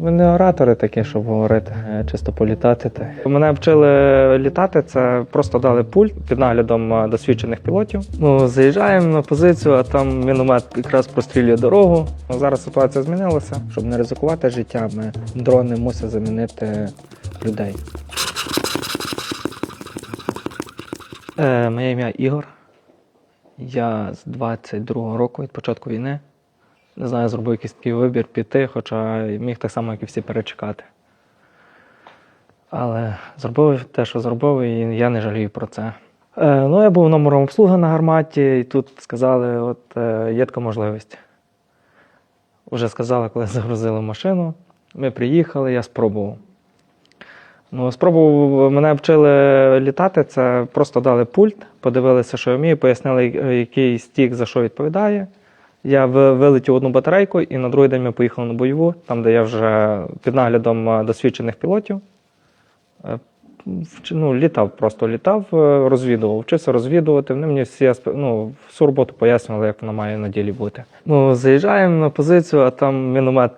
Ми не оратори такі, щоб говорити, е, чисто політати. Мене вчили літати, це просто дали пульт під наглядом е, досвідчених пілотів. Ну, заїжджаємо на позицію, а там міномет якраз прострілює дорогу. Зараз ситуація змінилася. Щоб не ризикувати життями, дрони мусять замінити людей. Е, моє ім'я Ігор. Я з 22-го року від початку війни. Не знаю, зробив якийсь такий вибір піти, хоча міг так само, як і всі перечекати. Але зробив те, що зробив, і я не жалію про це. Е, ну, я був номером обслуги на гарматі, і тут сказали, от е, є така можливість. Вже сказали, коли загрузили машину. Ми приїхали, я спробував. Ну, спробував, мене вчили літати, це просто дали пульт, подивилися, що я вмію, пояснили, е, який стік за що відповідає. Я вилетів одну батарейку, і на другий день ми поїхали на бойову, там, де я вже під наглядом е, досвідчених пілотів. е, Ну, літав, просто літав, е, розвідував, вчився розвідувати. Вони мені всі ну, всю роботу пояснювали, як вона має на ділі бути. Ну, заїжджаємо на позицію, а там міномет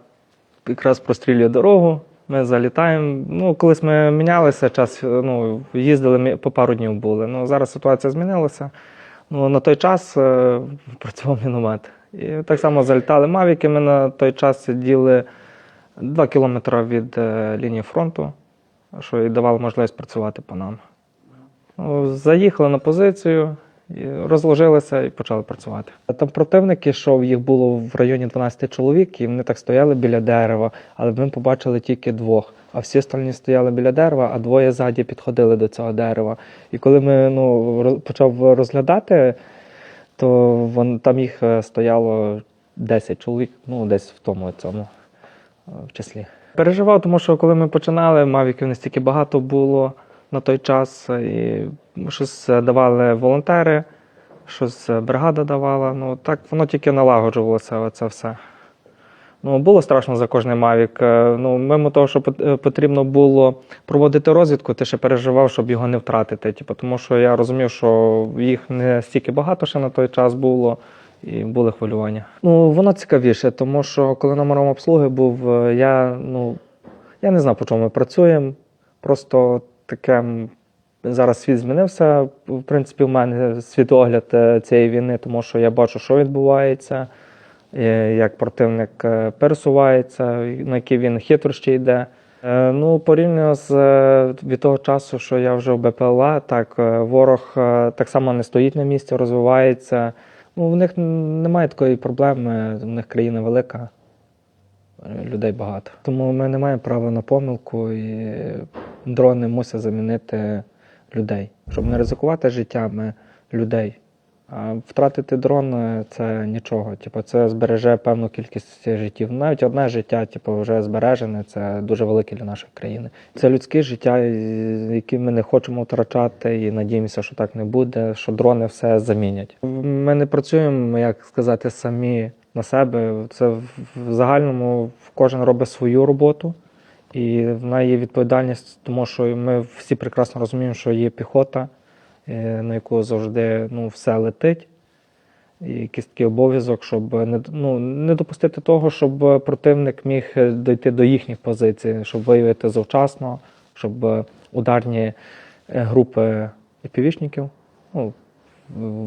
якраз прострілює дорогу. Ми залітаємо. Ну, колись ми мінялися час, ну, їздили по пару днів були. Ну, зараз ситуація змінилася. Ну, на той час працював міномет. І так само залітали мавіки. Ми на той час сиділи 2 кілометри від е, лінії фронту, що і давало можливість працювати по нам. Ну, заїхали на позицію, розложилися і почали працювати. Там противник йшов, їх було в районі 12 чоловік, і вони так стояли біля дерева, але ми побачили тільки двох. А всі остальні стояли біля дерева, а двоє ззаді підходили до цього дерева. І коли ми ну, почав розглядати, то вон, там їх е, стояло 10 чоловік, ну десь в тому цьому е, в числі. Переживав, тому що коли ми починали, мавіків не стільки багато було на той час, і щось давали волонтери, щось бригада давала. Ну так воно тільки налагоджувалося це все. Ну, було страшно за кожний Мавік. Е, Ну, мимо того, що е, потрібно було проводити розвідку, ти ще переживав, щоб його не втратити. Типу, тому що я розумів, що їх не стільки багато ще на той час було, і були хвилювання. Ну, воно цікавіше, тому що коли номером обслуги був, е, я, ну, я не знав, по чому ми працюємо. Просто таке зараз світ змінився. В принципі, в мене світогляд цієї війни, тому що я бачу, що відбувається як противник е, пересувається, на які він хитрощі йде. Е, Ну, порівняно з е, від того часу, що я вже в БПЛА, так е, ворог е, так само не стоїть на місці, розвивається. Ну, в них немає такої проблеми, в них країна велика, е, людей багато. Тому ми не маємо права на помилку, і дрони мусять замінити людей, щоб не ризикувати життями людей. Втратити дрон це нічого. Типу, це збереже певну кількість життів. Навіть одне життя, типу, вже збережене, це дуже велике для нашої країни. Це людське життя, і- яке ми не хочемо втрачати, і надіємося, що так не буде, що дрони все замінять. Ми не працюємо, як сказати, самі на себе. Це в загальному кожен робить свою роботу. І в неї є відповідальність, тому що ми всі прекрасно розуміємо, що є піхота, на яку завжди ну, все летить. І якийсь такий обов'язок, щоб не, ну, не допустити того, щоб противник міг е, дойти до їхніх позицій, щоб виявити завчасно, щоб е, ударні е, групи епівішників ну,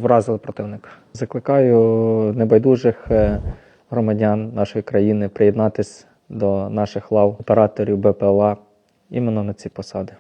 вразили противника. Закликаю небайдужих е, громадян нашої країни приєднатись до наших лав операторів БПЛА іменно на ці посади.